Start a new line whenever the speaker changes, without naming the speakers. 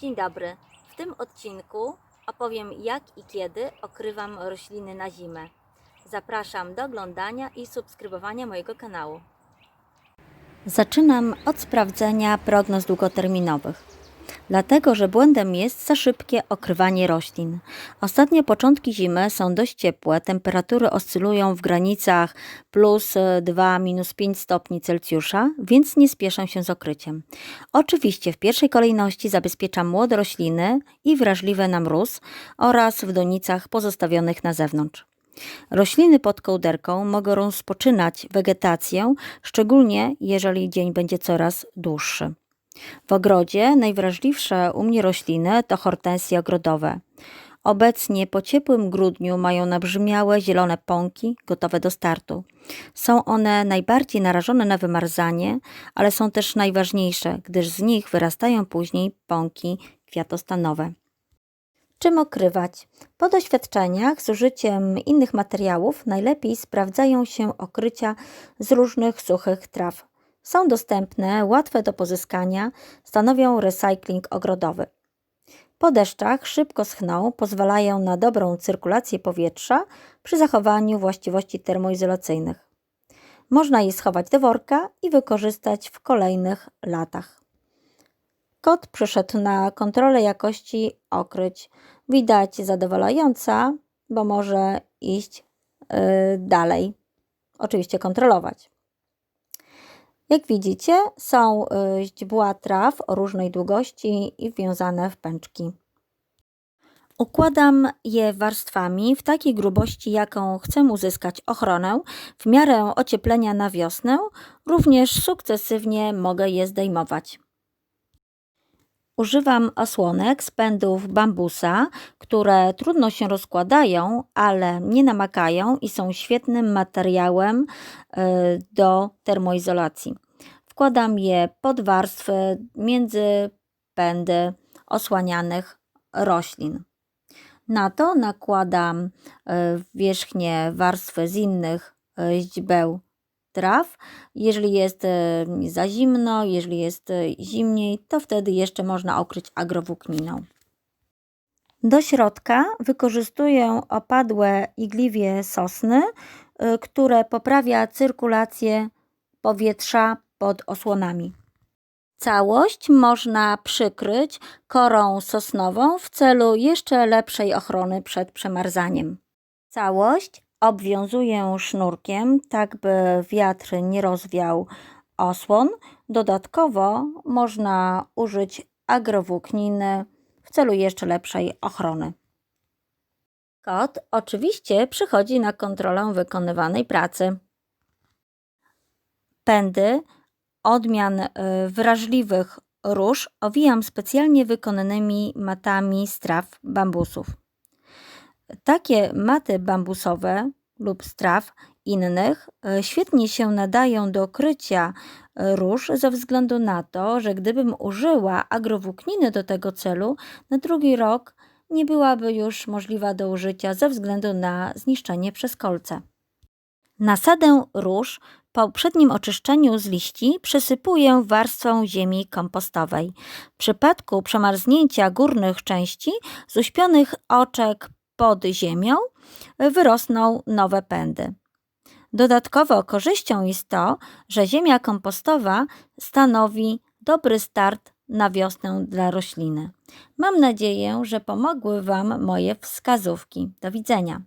Dzień dobry. W tym odcinku opowiem jak i kiedy okrywam rośliny na zimę. Zapraszam do oglądania i subskrybowania mojego kanału. Zaczynam od sprawdzenia prognoz długoterminowych. Dlatego, że błędem jest za szybkie okrywanie roślin. Ostatnie początki zimy są dość ciepłe, temperatury oscylują w granicach plus 2, minus 5 stopni Celsjusza, więc nie spieszę się z okryciem. Oczywiście w pierwszej kolejności zabezpieczam młode rośliny i wrażliwe na mróz oraz w donicach pozostawionych na zewnątrz. Rośliny pod kołderką mogą rozpoczynać wegetację, szczególnie jeżeli dzień będzie coraz dłuższy. W ogrodzie najwrażliwsze u mnie rośliny to hortensje ogrodowe. Obecnie po ciepłym grudniu mają nabrzmiałe zielone pąki gotowe do startu. Są one najbardziej narażone na wymarzanie, ale są też najważniejsze, gdyż z nich wyrastają później pąki kwiatostanowe. Czym okrywać? Po doświadczeniach z użyciem innych materiałów najlepiej sprawdzają się okrycia z różnych suchych traw. Są dostępne, łatwe do pozyskania, stanowią recykling ogrodowy. Po deszczach szybko schną, pozwalają na dobrą cyrkulację powietrza przy zachowaniu właściwości termoizolacyjnych. Można je schować do worka i wykorzystać w kolejnych latach. Kot przyszedł na kontrolę jakości okryć. Widać zadowalająca, bo może iść yy, dalej. Oczywiście kontrolować. Jak widzicie, są y, źdźbła traw o różnej długości i wiązane w pęczki. Układam je warstwami w takiej grubości, jaką chcę uzyskać ochronę w miarę ocieplenia na wiosnę. Również sukcesywnie mogę je zdejmować. Używam osłonek z pędów bambusa, które trudno się rozkładają, ale nie namakają i są świetnym materiałem y, do termoizolacji. Wkładam je pod warstwy między pędy osłanianych roślin. Na to nakładam y, wierzchnie warstwy z innych y, źdźbeł traw. Jeżeli jest e, za zimno, jeżeli jest zimniej, to wtedy jeszcze można okryć agrowłókniną. Do środka wykorzystuję opadłe igliwie sosny, które poprawia cyrkulację powietrza pod osłonami. Całość można przykryć korą sosnową w celu jeszcze lepszej ochrony przed przemarzaniem. Całość obwiązuję sznurkiem, tak by wiatr nie rozwiał osłon. Dodatkowo można użyć agrowłókniny w celu jeszcze lepszej ochrony. Kot oczywiście przychodzi na kontrolę wykonywanej pracy. Pędy odmian y, wrażliwych róż owijam specjalnie wykonanymi matami z traw bambusów. Takie maty bambusowe lub straw innych e, świetnie się nadają do krycia e, róż ze względu na to, że gdybym użyła agrowłókniny do tego celu, na drugi rok nie byłaby już możliwa do użycia ze względu na zniszczenie przez kolce. Nasadę róż po poprzednim oczyszczeniu z liści przesypuję warstwą ziemi kompostowej. W przypadku przemarznięcia górnych części z uśpionych oczek pod ziemią wyrosną nowe pędy. Dodatkowo korzyścią jest to, że ziemia kompostowa stanowi dobry start na wiosnę dla rośliny. Mam nadzieję, że pomogły Wam moje wskazówki. Do widzenia.